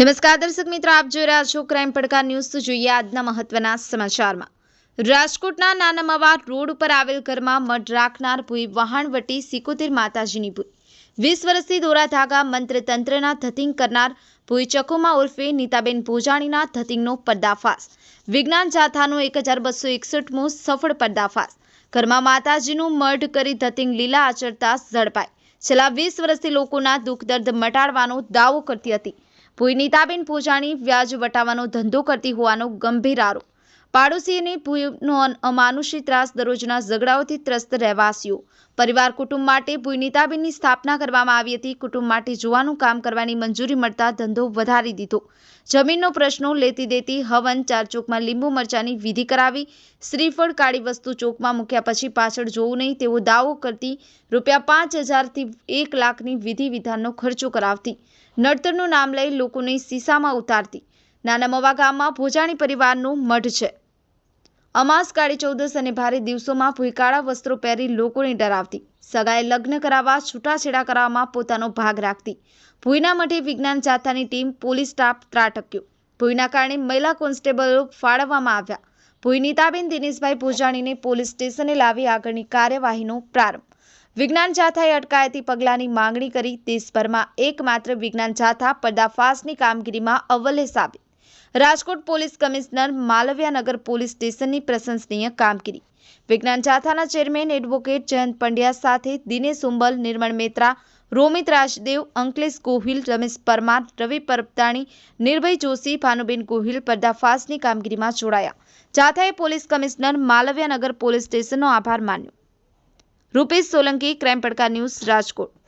નમસ્કાર દર્શક મિત્રો, આપ જોઈ રહ્યા છો ક્રાઇમ પડકાર ન્યૂઝ. જોઈએ આજના મહત્વના સમાચારમાં. રાજકોટના નાનામવા રોડ ઉપર આવેલ ઘરમાં મઢ રાખનાર ભૂઈ વહાણવટી સિકોતેર માતાજીની ભૂઈ. વીસ વર્ષથી દોરા મંત્ર તંત્રના ધતિંગ કરનાર ભૂઈ ચકુમા ઉર્ફે નીતાબેન ભોજાણીના ધતિંગનો પર્દાફાશ. વિજ્ઞાન જાથાનો એક હજાર બસો એકસઠમો સફળ પર્દાફાશ. ઘરમાં માતાજીનું મઢ કરી ધતિંગ લીલા આચરતા ઝડપાઈ છેલ્લા વીસ વર્ષથી લોકોના દુઃખ દર્દ મટાડવાનો દાવો કરતી હતી. ભૂઈ નીતાબેન પૂજાણી વ્યાજ વટાવવાનો ધંધો કરતી હોવાનો ગંભીર આરોપ પાડોશીની ભૂનો અમાનુષી ત્રાસ દરરોજના ઝઘડાઓથી ત્રસ્ત રહેવાસીઓ. પરિવાર, કુટુંબ માટે ભૂઈ નીતાબેનની સ્થાપના કરવામાં આવી હતી. કુટુંબ માટે જોવાનું કામ કરવાની મંજૂરી મળતા ધંધો વધારી દીધો. જમીનનો પ્રશ્નો લેતી દેતી હવન ચાર ચોકમાં લીંબુ મરચાની વિધિ કરાવી. શ્રીફળ કાળી વસ્તુ ચોકમાં મૂક્યા પછી પાછળ જોવું નહીં તેવો દાવો કરતી રૂપિયા પાંચ હજારથી એક લાખની વિધિ વિધાનનો ખર્ચો કરાવતી. નડતરનું નામ લઈ લોકોને સીસામાં ઉતારતી. નાના મવા ગામમાં ભોજાણી પરિવારનું મઢ છે. અમાસ કાળી ચૌદસ અને ભારે દિવસોમાં ભૂયકાળા વસ્ત્રો પહેરી લોકોને ડરાવતી સગાએ લગ્ન કરાવવા, છૂટાછેડા કરાવવામાં પોતાનો ભાગ રાખતી. ભૂઈના મઠે વિજ્ઞાન જાથાની ટીમ પોલીસ સ્ટાફ ત્રાટક્યો. ભૂઈના કારણે મહિલા કોન્સ્ટેબલો ફાળવવામાં આવ્યા. ભૂઈ નીતાબેન દિનેશભાઈ ભોજાણીને પોલીસ સ્ટેશને લાવી આગળની કાર્યવાહીનો પ્રારંભ. વિજ્ઞાન જાથાએ અટકાયતી પગલાંની માંગણી કરી. દેશભરમાં એકમાત્ર વિજ્ઞાન જાથા, પર્દાફાશની કામગીરીમાં અવ્વલે સાબિત. Rajkot police commissioner Malviyanagar police સ્ટેશનની પ્રશંસનીય કામગીરી. વિજ્ઞાન જાથાના ચેરમેન એડવોકેટ જયંત પંડ્યા સાથે દિનેશ ઉંબલ, નિર્મળ મેત્રા રોમિત રાજદેવ, અંકલેશ ગોહિલ, રમેશ પરમાર, રવિ પરપતાણી નિર્ભય જોશી, ભાનુબેન ગોહિલ પર્દાફાશની કામગીરીમાં જોડાયા. જાથાએ પોલીસ કમિશનર માલવ્યાનગર પોલીસ સ્ટેશનનો આભાર માન્યો. Rupesh Solanki, crime Padkar news Rajkot.